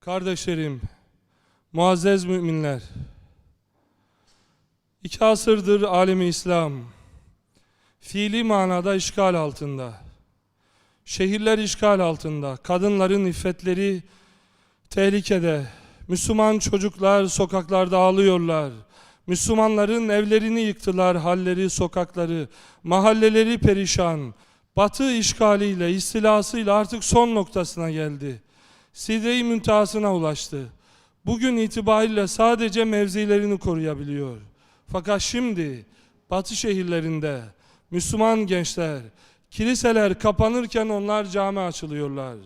Kardeşlerim, muazzez müminler, iki asırdır alemi İslam, fiili manada işgal altında. Şehirler işgal altında, kadınların iffetleri tehlikede, Müslüman çocuklar sokaklarda ağlıyorlar. Müslümanların evlerini yıktılar, halleri, sokakları, mahalleleri perişan. Batı işgaliyle, istilasıyla artık son noktasına geldi. Sidre-i müntehasına ulaştı. Bugün itibariyle sadece mevzilerini koruyabiliyor. Fakat şimdi Batı şehirlerinde Müslüman gençler, kiliseler kapanırken onlar cami açılıyorlar.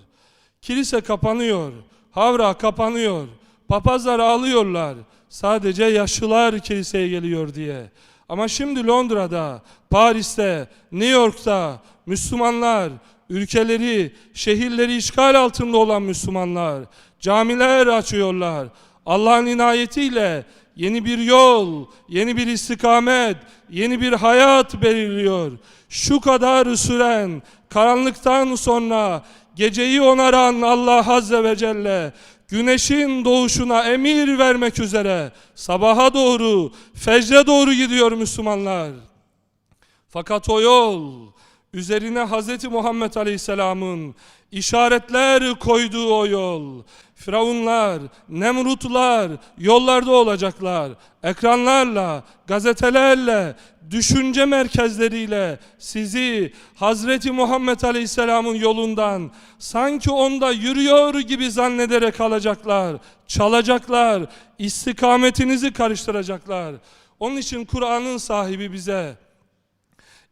Kilise kapanıyor, havra kapanıyor, papazlar ağlıyorlar. Sadece yaşlılar kiliseye geliyor diye. Ama şimdi Londra'da, Paris'te, New York'ta Müslümanlar, ülkeleri, şehirleri işgal altında olan Müslümanlar camiler açıyorlar. Allah'ın inayetiyle yeni bir yol, yeni bir istikamet, yeni bir hayat belirliyor. Şu kadar süren karanlıktan sonra geceyi onaran Allah Azze ve Celle güneşin doğuşuna emir vermek üzere sabaha doğru, fecre doğru gidiyor Müslümanlar. Fakat o yol üzerine Hz. Muhammed Aleyhisselam'ın işaretler koyduğu o yol. Firavunlar, Nemrutlar yollarda olacaklar. Ekranlarla, gazetelerle, düşünce merkezleriyle sizi Hazreti Muhammed Aleyhisselam'ın yolundan sanki onda yürüyor gibi zannederek alacaklar, çalacaklar, istikametinizi karıştıracaklar. Onun için Kur'an'ın sahibi bize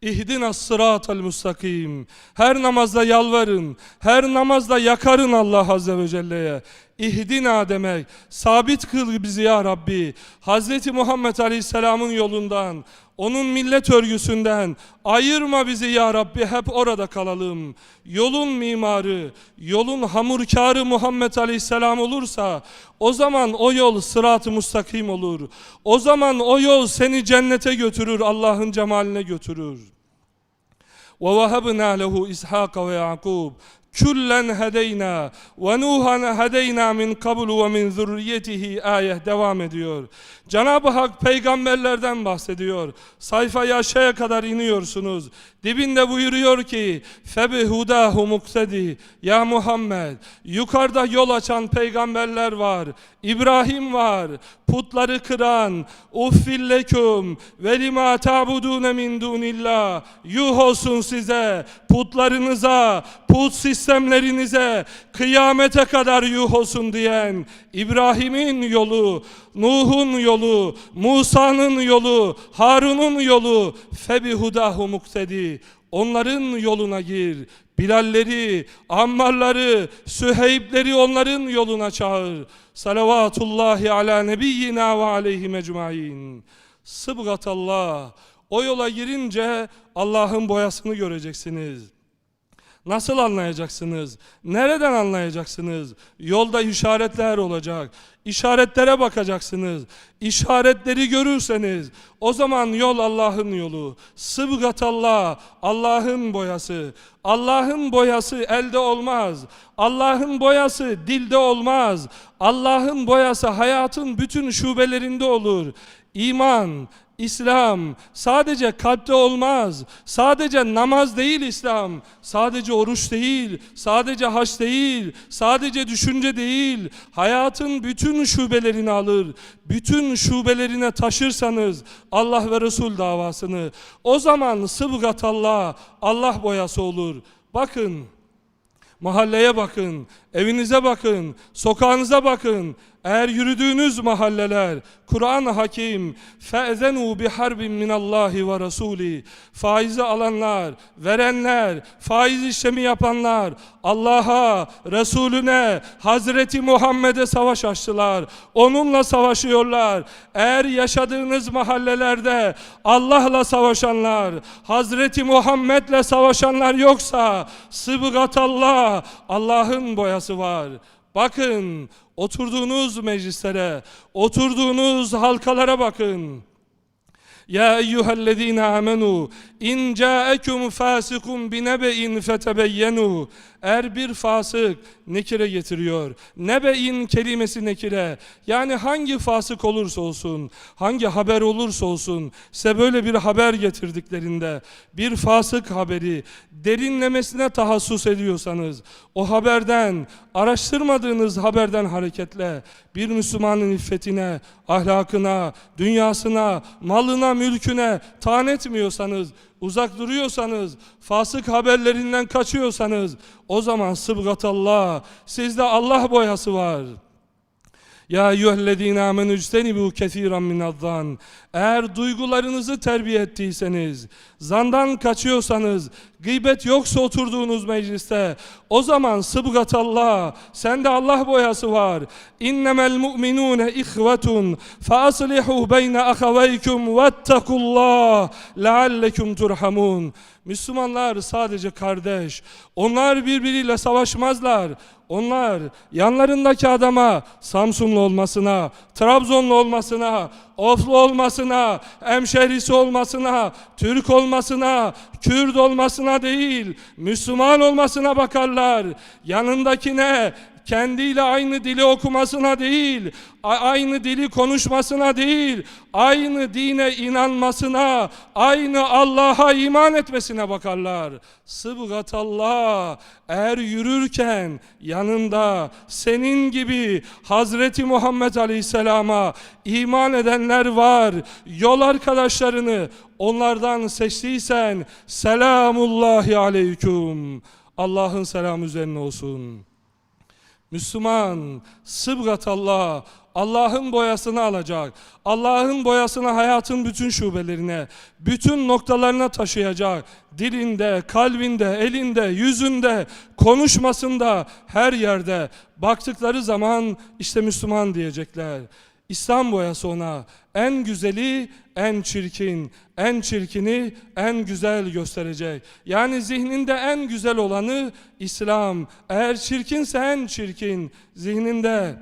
İhdina sıratal müstakim. Her namazda yalvarın, her namazda yakarın Allah Azze ve Celle'ye İhdina demek, sabit kıl bizi ya Rabbi. Hazreti Muhammed Aleyhisselam'ın yolundan, onun millet örgüsünden ayırma bizi ya Rabbi hep orada kalalım. Yolun mimarı, yolun hamurkarı Muhammed Aleyhisselam olursa o zaman o yol sırat-ı müstakim olur. O zaman o yol seni cennete götürür, Allah'ın cemaline götürür. وَوَهَبْنَا لَهُ إِسْحَاقَ وَيَعْقُوبَ Küllen hedeyna ve Nuhan hedeyna min kablu ve min zürriyetihi ayet devam ediyor. Cenab-ı Hak peygamberlerden bahsediyor. Sayfayı aşağıya kadar iniyorsunuz. Dibinde buyuruyor ki febihudahu muktedi ya Muhammed yukarıda yol açan peygamberler var. İbrahim var. Putları kıran uffillekum ve lima ta'budune min dunillah yuh olsun size putlarınıza put sistemlerinize kıyamete kadar yuh olsun diyen İbrahim'in yolu, Nuh'un yolu, Musa'nın yolu, Harun'un yolu febihudahu muktedi. Onların yoluna gir. Bilalleri, Ammarları, Süheybleri onların yoluna çağır. Salavatullahi ala nebiyyina ve aleyhi mecmain. Sıbgatallah. O yola girince Allah'ın boyasını göreceksiniz. Nasıl anlayacaksınız? Nereden anlayacaksınız? Yolda işaretler olacak. İşaretlere bakacaksınız. İşaretleri görürseniz o zaman yol Allah'ın yolu. Sıbgatallah, Allah'ın boyası. Allah'ın boyası elde olmaz. Allah'ın boyası dilde olmaz. Allah'ın boyası hayatın bütün şubelerinde olur. İman, İslam sadece kalpte olmaz. Sadece namaz değil İslam. Sadece oruç değil. Sadece haç değil. Sadece düşünce değil. Hayatın bütün şubelerini alır. Bütün şubelerine taşırsanız Allah ve Resul davasını o zaman sıbgatallah Allah boyası olur. Bakın Mahalleye bakın, evinize bakın, sokağınıza bakın. Eğer yürüdüğünüz mahalleler Kur'an-ı Hakim bi harbin minallahi ve rasuli faizi alanlar, verenler, faiz işlemi yapanlar Allah'a, Resulüne, Hazreti Muhammed'e savaş açtılar. Onunla savaşıyorlar. Eğer yaşadığınız mahallelerde Allah'la savaşanlar, Hazreti Muhammed'le savaşanlar yoksa sıbgatallah Allah'ın boyası var. Bakın oturduğunuz meclislere, oturduğunuz halkalara bakın. Ya eyyühellezine amenu in ca'ekum fasikum binebe'in fetebeyyenu Eğer bir fasık nekire getiriyor. Nebe'in kelimesi nekire. Yani hangi fasık olursa olsun, hangi haber olursa olsun, size böyle bir haber getirdiklerinde, bir fasık haberi derinlemesine tahassus ediyorsanız, o haberden, araştırmadığınız haberden hareketle, bir Müslümanın iffetine, ahlakına, dünyasına, malına, mülküne taan etmiyorsanız, uzak duruyorsanız, fasık haberlerinden kaçıyorsanız, o zaman sıbgatallah, sizde Allah boyası var. Ya eyyühellezine amenü ictenibu kesiran minaddan. Eğer duygularınızı terbiye ettiyseniz, zandan kaçıyorsanız, gıybet yoksa oturduğunuz mecliste, o zaman sıbgatallah, sende Allah boyası var. İnnemel mu'minune ihvetun, fe aslihu beyne ahaveykum vettakullah, leallekum turhamun. Müslümanlar sadece kardeş. Onlar birbiriyle savaşmazlar. Onlar yanlarındaki adama Samsunlu olmasına, Trabzonlu olmasına, Oflu olmasına, hemşehrisi olmasına, Türk olmasına, Kürt olmasına değil, Müslüman olmasına bakarlar. Yanındakine kendiyle aynı dili okumasına değil, aynı dili konuşmasına değil, aynı dine inanmasına, aynı Allah'a iman etmesine bakarlar. Sıbgatallah eğer yürürken yanında senin gibi Hazreti Muhammed Aleyhisselam'a iman edenler var. Yol arkadaşlarını onlardan seçtiysen selamullahi aleyküm. Allah'ın selamı üzerine olsun. Müslüman, sıbgatallah, Allah'ın boyasını alacak. Allah'ın boyasını hayatın bütün şubelerine, bütün noktalarına taşıyacak. Dilinde, kalbinde, elinde, yüzünde, konuşmasında, her yerde. Baktıkları zaman işte Müslüman diyecekler. İslam boyası ona en güzeli, en çirkin, en çirkini en güzel gösterecek. Yani zihninde en güzel olanı İslam. Eğer çirkinse en çirkin, zihninde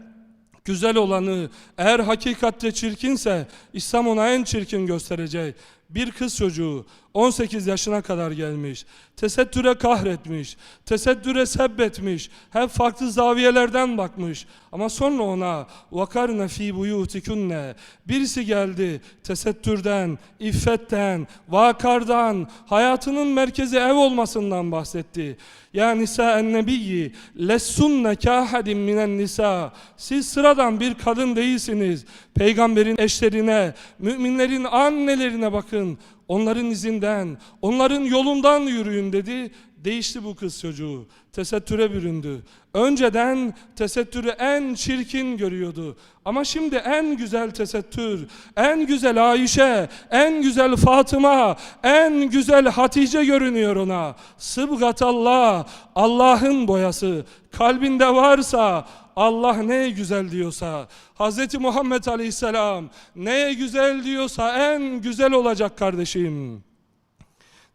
güzel olanı, eğer hakikatte çirkinse İslam ona en çirkin gösterecek. Bir kız çocuğu 18 yaşına kadar gelmiş. Tesettüre kahretmiş. Tesettüre sebbetmiş. Hep farklı zaviyelerden bakmış. Ama sonra ona vakarne fi buyutikunne birisi geldi tesettürden, iffetten, vakardan, hayatının merkezi ev olmasından bahsetti. Ya nisa en nebiyyi lessunne kahadin minen nisa. Siz sıradan bir kadın değilsiniz. Peygamberin eşlerine, müminlerin annelerine bakın. Onların izinden, onların yolundan yürüyün dedi. Değişti bu kız çocuğu. Tesettüre büründü. Önceden tesettürü en çirkin görüyordu. Ama şimdi en güzel tesettür, en güzel Ayşe, en güzel Fatıma, en güzel Hatice görünüyor ona. Sıbgatallah, Allah'ın boyası. Kalbinde varsa Allah neye güzel diyorsa, Hz. Muhammed Aleyhisselam neye güzel diyorsa en güzel olacak kardeşim.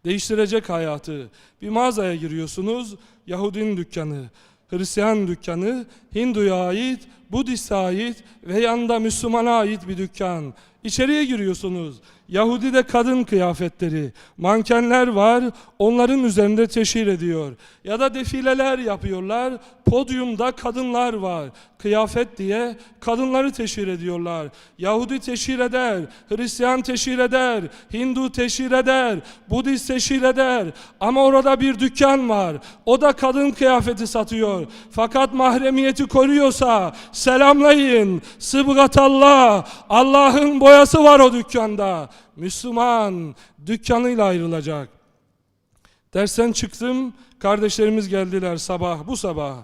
Değiştirecek hayatı. Bir mağazaya giriyorsunuz, Yahudinin dükkanı, Hristiyan dükkanı, Hindu'ya ait, Budist'e ait ve yanında Müslümana ait bir dükkan. İçeriye giriyorsunuz. Yahudi de kadın kıyafetleri, mankenler var, onların üzerinde teşhir ediyor. Ya da defileler yapıyorlar, podyumda kadınlar var. Kıyafet diye kadınları teşhir ediyorlar. Yahudi teşhir eder, Hristiyan teşhir eder, Hindu teşhir eder, Budist teşhir eder. Ama orada bir dükkan var. O da kadın kıyafeti satıyor. Fakat mahremiyeti koruyorsa selamlayın. Sıbgatallah. Allah'ın boyası var o dükkanda. Müslüman dükkanıyla ayrılacak. Dersten çıktım. Kardeşlerimiz geldiler sabah, bu sabah.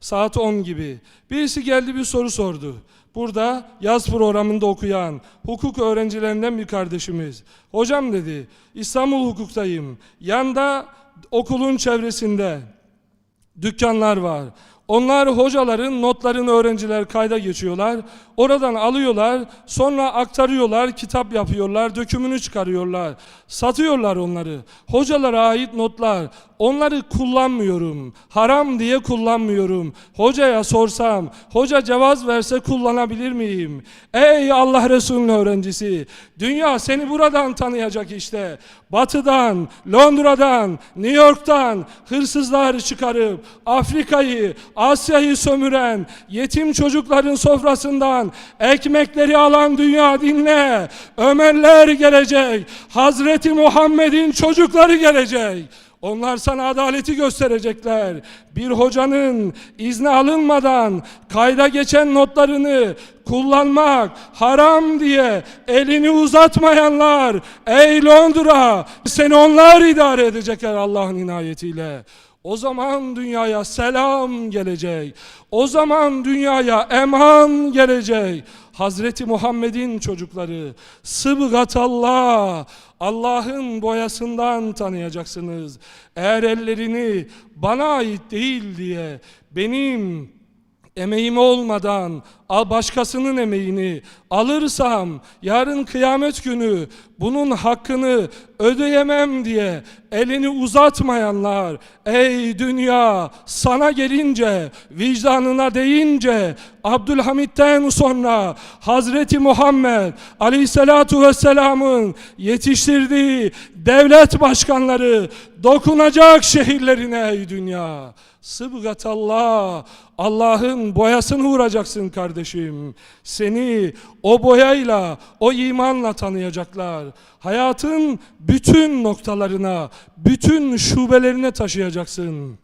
Saat 10 gibi. Birisi geldi bir soru sordu. Burada yaz programında okuyan hukuk öğrencilerinden bir kardeşimiz. Hocam dedi, İstanbul hukuktayım. Yanda okulun çevresinde dükkanlar var. Onlar hocaların notlarını öğrenciler kayda geçiyorlar. Oradan alıyorlar, sonra aktarıyorlar, kitap yapıyorlar, dökümünü çıkarıyorlar. Satıyorlar onları. Hocalara ait notlar. Onları kullanmıyorum. Haram diye kullanmıyorum. Hocaya sorsam, hoca cevaz verse kullanabilir miyim? Ey Allah Resulü'nün öğrencisi, dünya seni buradan tanıyacak işte. Batı'dan, Londra'dan, New York'tan hırsızlar çıkarıp Afrika'yı, Asya'yı sömüren, yetim çocukların sofrasından ekmekleri alan dünya dinle. Ömerler gelecek. Hazreti Muhammed'in çocukları gelecek. Onlar sana adaleti gösterecekler. Bir hocanın izni alınmadan kayda geçen notlarını kullanmak haram diye elini uzatmayanlar ey Londra seni onlar idare edecekler Allah'ın inayetiyle. O zaman dünyaya selam gelecek. O zaman dünyaya eman gelecek. Hazreti Muhammed'in çocukları sıbgatallah Allah'ın boyasından tanıyacaksınız. Eğer ellerini bana ait değil diye benim emeğim olmadan başkasının emeğini alırsam yarın kıyamet günü bunun hakkını ödeyemem diye elini uzatmayanlar ey dünya sana gelince vicdanına deyince Abdülhamit'ten sonra Hazreti Muhammed Aleyhisselatu Vesselam'ın yetiştirdiği devlet başkanları dokunacak şehirlerine ey dünya Sıbgatallah Allah'ın boyasını vuracaksın kardeşim. Seni o boyayla, o imanla tanıyacaklar. Hayatın bütün noktalarına, bütün şubelerine taşıyacaksın.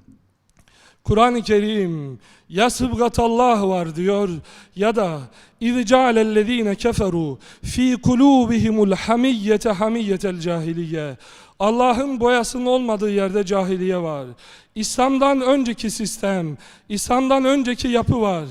Kur'an-ı Kerim ya sıbgatallah var diyor ya da اِذْ جَعَلَ الَّذ۪ينَ كَفَرُوا ف۪ي قُلُوبِهِمُ الْحَمِيَّةَ حَمِيَّةَ الْجَاهِلِيَّةِ Allah'ın boyasının olmadığı yerde cahiliye var. İslam'dan önceki sistem, İslam'dan önceki yapı var.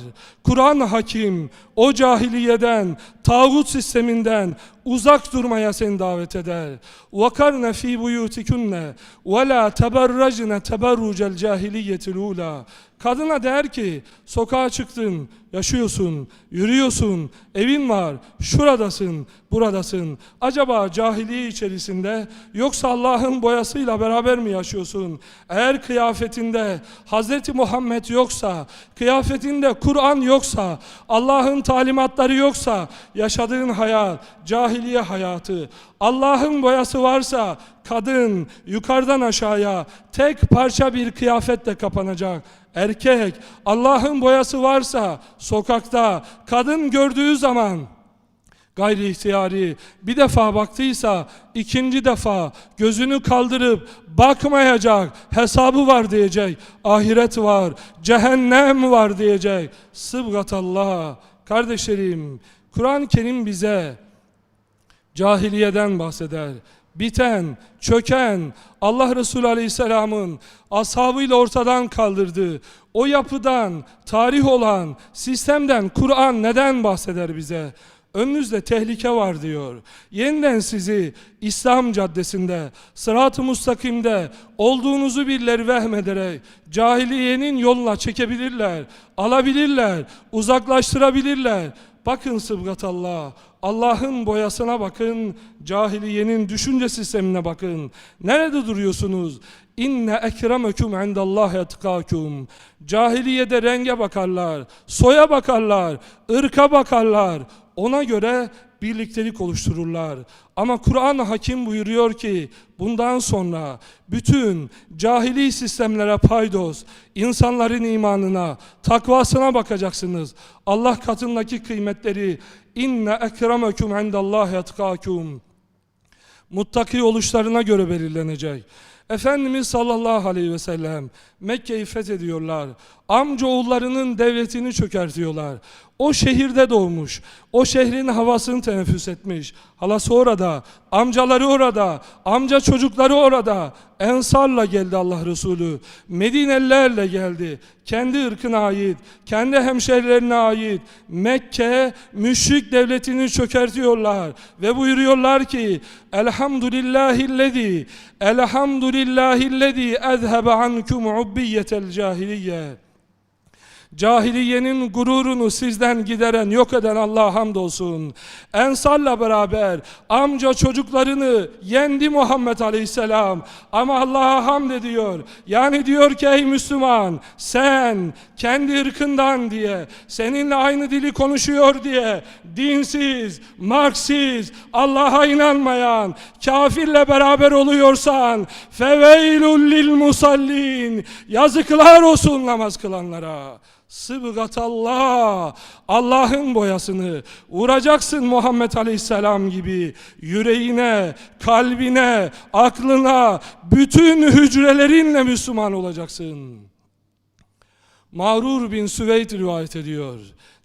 Kur'an hakim, o cahiliyeden, tağut sisteminden uzak durmaya seni davet eder. وَقَرْنَ ف۪ي بُيُوتِكُنَّ وَلَا تَبَرَّجْنَ تَبَرُّجَ الْجَاهِلِيَّةِ الْعُولَى Kadına der ki, sokağa çıktın, yaşıyorsun, yürüyorsun, evin var, şuradasın, buradasın. Acaba cahiliye içerisinde yoksa Allah'ın boyasıyla beraber mi yaşıyorsun? Eğer kıyafetinde Hazreti Muhammed yoksa, kıyafetinde Kur'an yoksa, Allah'ın talimatları yoksa, yaşadığın hayat, cahiliye hayatı, Allah'ın boyası varsa, kadın yukarıdan aşağıya tek parça bir kıyafetle kapanacak. Erkek Allah'ın boyası varsa sokakta kadın gördüğü zaman gayri ihtiyari bir defa baktıysa ikinci defa gözünü kaldırıp bakmayacak hesabı var diyecek ahiret var cehennem var diyecek sıbgatallah kardeşlerim Kur'an-ı Kerim bize cahiliyeden bahseder biten, çöken, Allah Resulü Aleyhisselam'ın ashabıyla ortadan kaldırdığı o yapıdan, tarih olan sistemden Kur'an neden bahseder bize? Önünüzde tehlike var diyor. Yeniden sizi İslam caddesinde, sırat-ı mustakimde olduğunuzu birileri vehmederek cahiliyenin yoluna çekebilirler, alabilirler, uzaklaştırabilirler. Bakın sıbgatallah, Allah'ın boyasına bakın, cahiliyenin düşünce sistemine bakın. Nerede duruyorsunuz? İnne ekremekum indallahi etkakum. Cahiliyede renge bakarlar, soya bakarlar, ırka bakarlar. Ona göre birliktelik oluştururlar. Ama Kur'an hakim buyuruyor ki bundan sonra bütün cahili sistemlere paydos, insanların imanına, takvasına bakacaksınız. Allah katındaki kıymetleri inne ekremekum indallahi etkakum. Muttaki oluşlarına göre belirlenecek. Efendimiz sallallahu aleyhi ve sellem Mekke'yi fethediyorlar. Amca oğullarının devletini çökertiyorlar. O şehirde doğmuş. O şehrin havasını teneffüs etmiş. Halası orada, amcaları orada, amca çocukları orada. Ensarla geldi Allah Resulü. Medinelilerle geldi. Kendi ırkına ait, kendi hemşehrilerine ait Mekke müşrik devletini çökertiyorlar. Ve buyuruyorlar ki Elhamdülillahillezî Elhamdülillahillezî ezhebe ankum ubbiyetel cahiliye Cahiliyenin gururunu sizden gideren, yok eden Allah'a hamdolsun. Ensarla beraber amca çocuklarını yendi Muhammed Aleyhisselam. Ama Allah'a hamd ediyor. Yani diyor ki ey Müslüman sen kendi ırkından diye seninle aynı dili konuşuyor diye dinsiz, marksiz, Allah'a inanmayan, kafirle beraber oluyorsan feveylül lil musallin yazıklar olsun namaz kılanlara. Sıbgatallah Allah'ın boyasını vuracaksın Muhammed Aleyhisselam gibi yüreğine, kalbine, aklına, bütün hücrelerinle Müslüman olacaksın. Mağrur bin Süveyd rivayet ediyor.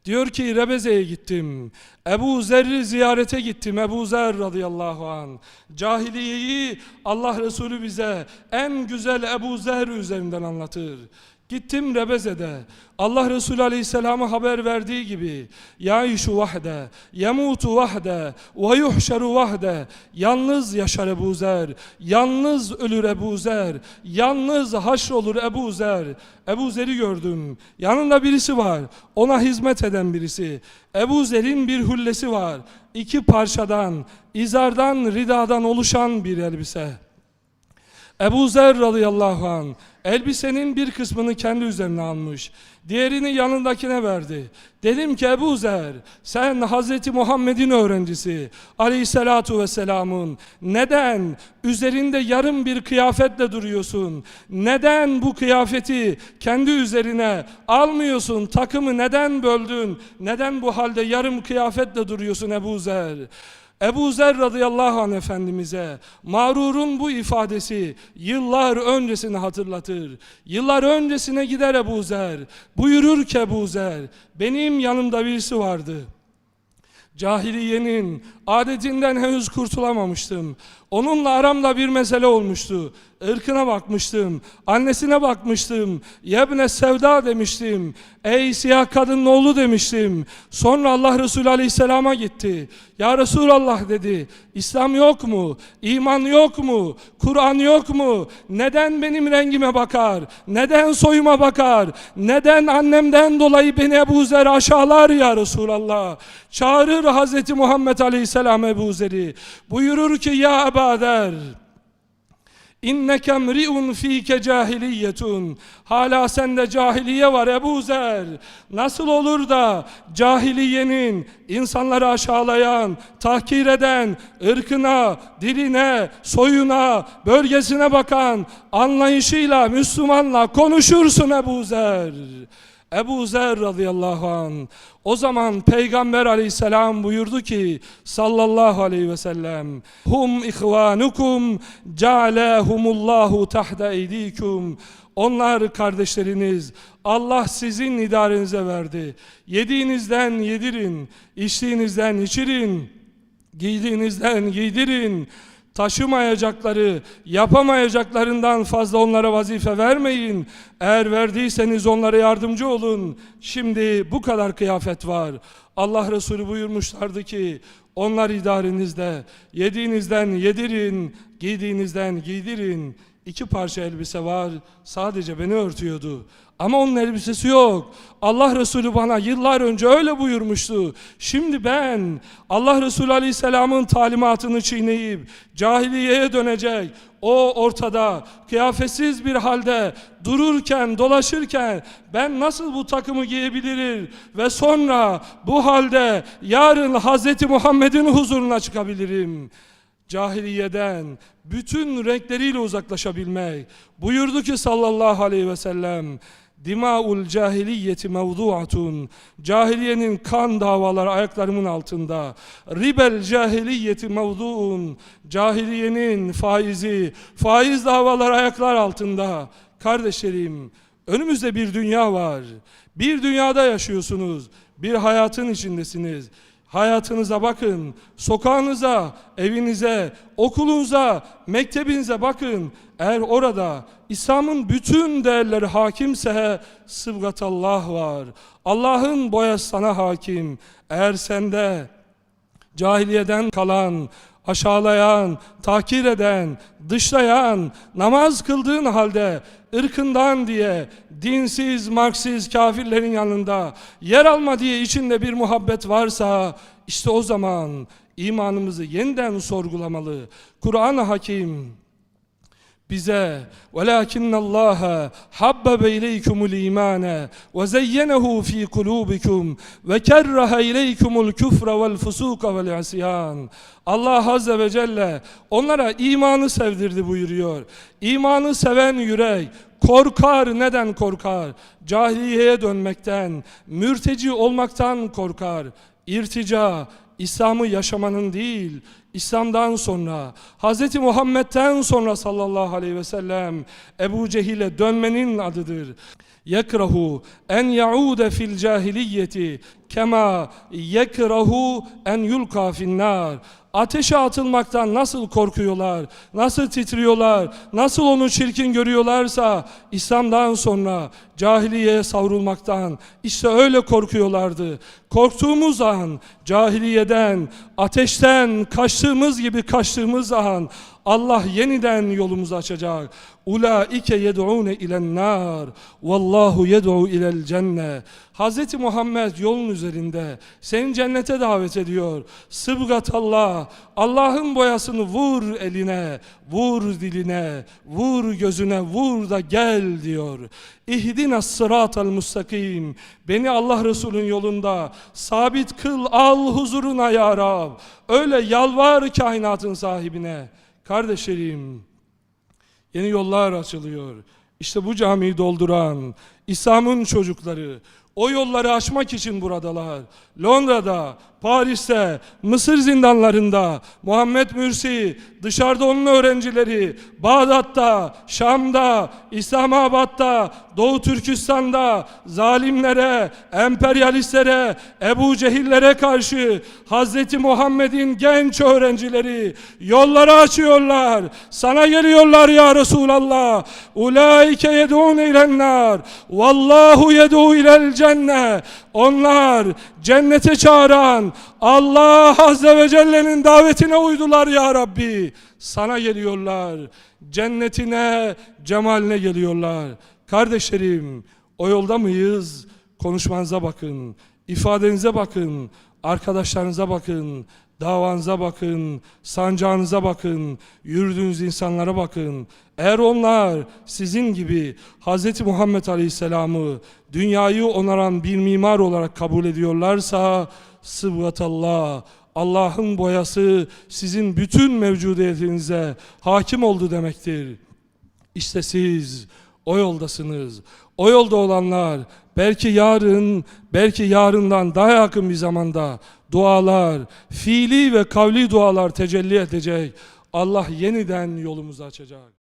Diyor ki Rebeze'ye gittim. Ebu Zer'i ziyarete gittim. Ebu Zer radıyallahu an. Cahiliyeyi Allah Resulü bize en güzel Ebu Zer üzerinden anlatır. Gittim Rebeze'de. Allah Resulü Aleyhisselam'a haber verdiği gibi Yaişu vahde, yemutu vahde, ve yuhşeru vahde Yalnız yaşar Ebu Zer, yalnız ölür Ebu Zer, yalnız haşrolur Ebu Zer. Ebu Zer'i gördüm. Yanında birisi var. Ona hizmet eden birisi. Ebu Zer'in bir hüllesi var. İki parçadan, izardan, ridadan oluşan bir elbise. Ebu Zer radıyallahu an elbisenin bir kısmını kendi üzerine almış. Diğerini yanındakine verdi. Dedim ki Ebu Zer sen Hazreti Muhammed'in öğrencisi aleyhissalatu vesselamın neden üzerinde yarım bir kıyafetle duruyorsun? Neden bu kıyafeti kendi üzerine almıyorsun? Takımı neden böldün? Neden bu halde yarım kıyafetle duruyorsun Ebu Zer? Ebu Zer radıyallahu anh Efendimiz'e mağrurun bu ifadesi yıllar öncesini hatırlatır. Yıllar öncesine gider Ebu Zer. Buyurur ki Ebu Zer, benim yanımda birisi vardı. Cahiliyenin adetinden henüz kurtulamamıştım. Onunla aramda bir mesele olmuştu. Irkına bakmıştım, annesine bakmıştım. Yebne sevda demiştim. Ey siyah kadının oğlu demiştim. Sonra Allah Resulü Aleyhisselam'a gitti. Ya Resulallah dedi. İslam yok mu? İman yok mu? Kur'an yok mu? Neden benim rengime bakar? Neden soyuma bakar? Neden annemden dolayı beni Ebu Zer aşağılar ya Resulallah? Çağırır Hazreti Muhammed Aleyhisselam Ebu Zer'i. Buyurur ki ya Ebu Zer. İnneke mri'un fike cahiliyetun. Hala sende cahiliye var Ebu Zer. Nasıl olur da cahiliyenin insanları aşağılayan, tahkir eden, ırkına, diline, soyuna, bölgesine bakan anlayışıyla Müslümanla konuşursun Ebu Zer. Ebu Zer radıyallahu an. O zaman Peygamber aleyhisselam buyurdu ki sallallahu aleyhi ve sellem Hum ihvanukum cealehumullahu tahta eydikum onlar kardeşleriniz. Allah sizin idarenize verdi. Yediğinizden yedirin, içtiğinizden içirin, giydiğinizden giydirin. Taşımayacakları, yapamayacaklarından fazla onlara vazife vermeyin. Eğer verdiyseniz onlara yardımcı olun. Şimdi bu kadar kıyafet var. Allah Resulü buyurmuşlardı ki onlar idarenizde yediğinizden yedirin, giydiğinizden giydirin. İki parça elbise var. Sadece beni örtüyordu. Ama onun elbisesi yok. Allah Resulü bana yıllar önce öyle buyurmuştu. Şimdi ben Allah Resulü Aleyhisselam'ın talimatını çiğneyip cahiliyeye dönecek. O ortada kıyafetsiz bir halde dururken, dolaşırken ben nasıl bu takımı giyebilirim ve sonra bu halde yarın Hazreti Muhammed'in huzuruna çıkabilirim cahiliyeden bütün renkleriyle uzaklaşabilmek. Buyurdu ki sallallahu aleyhi ve sellem Dimaul cahiliyeti mevduatun. Cahiliyenin kan davaları ayaklarımın altında. Ribel cahiliyeti mevduun. Cahiliyenin faizi Faiz davaları ayaklar altında. Kardeşlerim önümüzde bir dünya var. Bir dünyada yaşıyorsunuz. Bir hayatın içindesiniz Hayatınıza bakın, sokağınıza, evinize, okulunuza, mektebinize bakın. Eğer orada İslam'ın bütün değerleri hakimse sıbgatallah var. Allah'ın boyası sana hakim. Eğer sende cahiliyeden kalan aşağılayan, takir eden, dışlayan, namaz kıldığın halde ırkından diye dinsiz, marksiz kafirlerin yanında yer alma diye içinde bir muhabbet varsa işte o zaman imanımızı yeniden sorgulamalı. Kur'an-ı Hakim bize وَلَاكِنَّ اللّٰهَ حَبَّبَ اِلَيْكُمُ الْا۪يمَانَ وَزَيَّنَهُ ف۪ي قُلُوبِكُمْ وَكَرَّهَ اِلَيْكُمُ الْكُفْرَ وَالْفُسُوقَ وَالْعَسِيَانَ Allah Azze ve Celle onlara imanı sevdirdi buyuruyor. İmanı seven yürek korkar neden korkar? Cahiliyeye dönmekten, mürteci olmaktan korkar. İrtica, İslam'ı yaşamanın değil, İslam'dan sonra, Hz. Muhammed'den sonra sallallahu aleyhi ve sellem Ebu Cehil'e dönmenin adıdır. Yekrahu en yaude fil cahiliyeti kema yekrahu en yulka finnar. Ateşe atılmaktan nasıl korkuyorlar, nasıl titriyorlar, nasıl onu çirkin görüyorlarsa İslam'dan sonra cahiliyeye savrulmaktan işte öyle korkuyorlardı. Korktuğumuz an cahiliyeden, ateşten kaçtığımız gibi kaçtığımız an Allah yeniden yolumuzu açacak. Ulaike yed'une ilen nar vallahu yed'u ilel cenne. Hz. Muhammed yolun üzerinde seni cennete davet ediyor. Sıbgat Allah. Allah'ın boyasını vur eline, vur diline, vur gözüne, vur da gel diyor. İhdina sıratal mustakim. Beni Allah Resulü'nün yolunda sabit kıl al huzuruna ya Rab. Öyle yalvar kainatın sahibine. Kardeşlerim, yeni yollar açılıyor. İşte bu camiyi dolduran İslam'ın çocukları o yolları aşmak için buradalar. Londra'da, Paris'te, Mısır zindanlarında, Muhammed Mürsi, dışarıda onun öğrencileri, Bağdat'ta, Şam'da, İslamabad'da, Doğu Türkistan'da zalimlere, emperyalistlere, Ebu Cehillere karşı Hazreti Muhammed'in genç öğrencileri yolları açıyorlar. Sana geliyorlar ya Resulallah. Ulaike yed'un ilennar. Vallahu yed'u ilel cenne. Onlar cennete çağıran Allah Azze ve Celle'nin davetine uydular ya Rabbi. Sana geliyorlar. Cennetine, cemaline geliyorlar. Kardeşlerim, o yolda mıyız? Konuşmanıza bakın, ifadenize bakın, arkadaşlarınıza bakın, davanıza bakın, sancağınıza bakın, yürüdüğünüz insanlara bakın. Eğer onlar sizin gibi Hz. Muhammed Aleyhisselam'ı dünyayı onaran bir mimar olarak kabul ediyorlarsa sıbgatallah Allah'ın boyası sizin bütün mevcudiyetinize hakim oldu demektir. İşte siz o yoldasınız. O yolda olanlar belki yarın, belki yarından daha yakın bir zamanda dualar, fiili ve kavli dualar tecelli edecek. Allah yeniden yolumuzu açacak.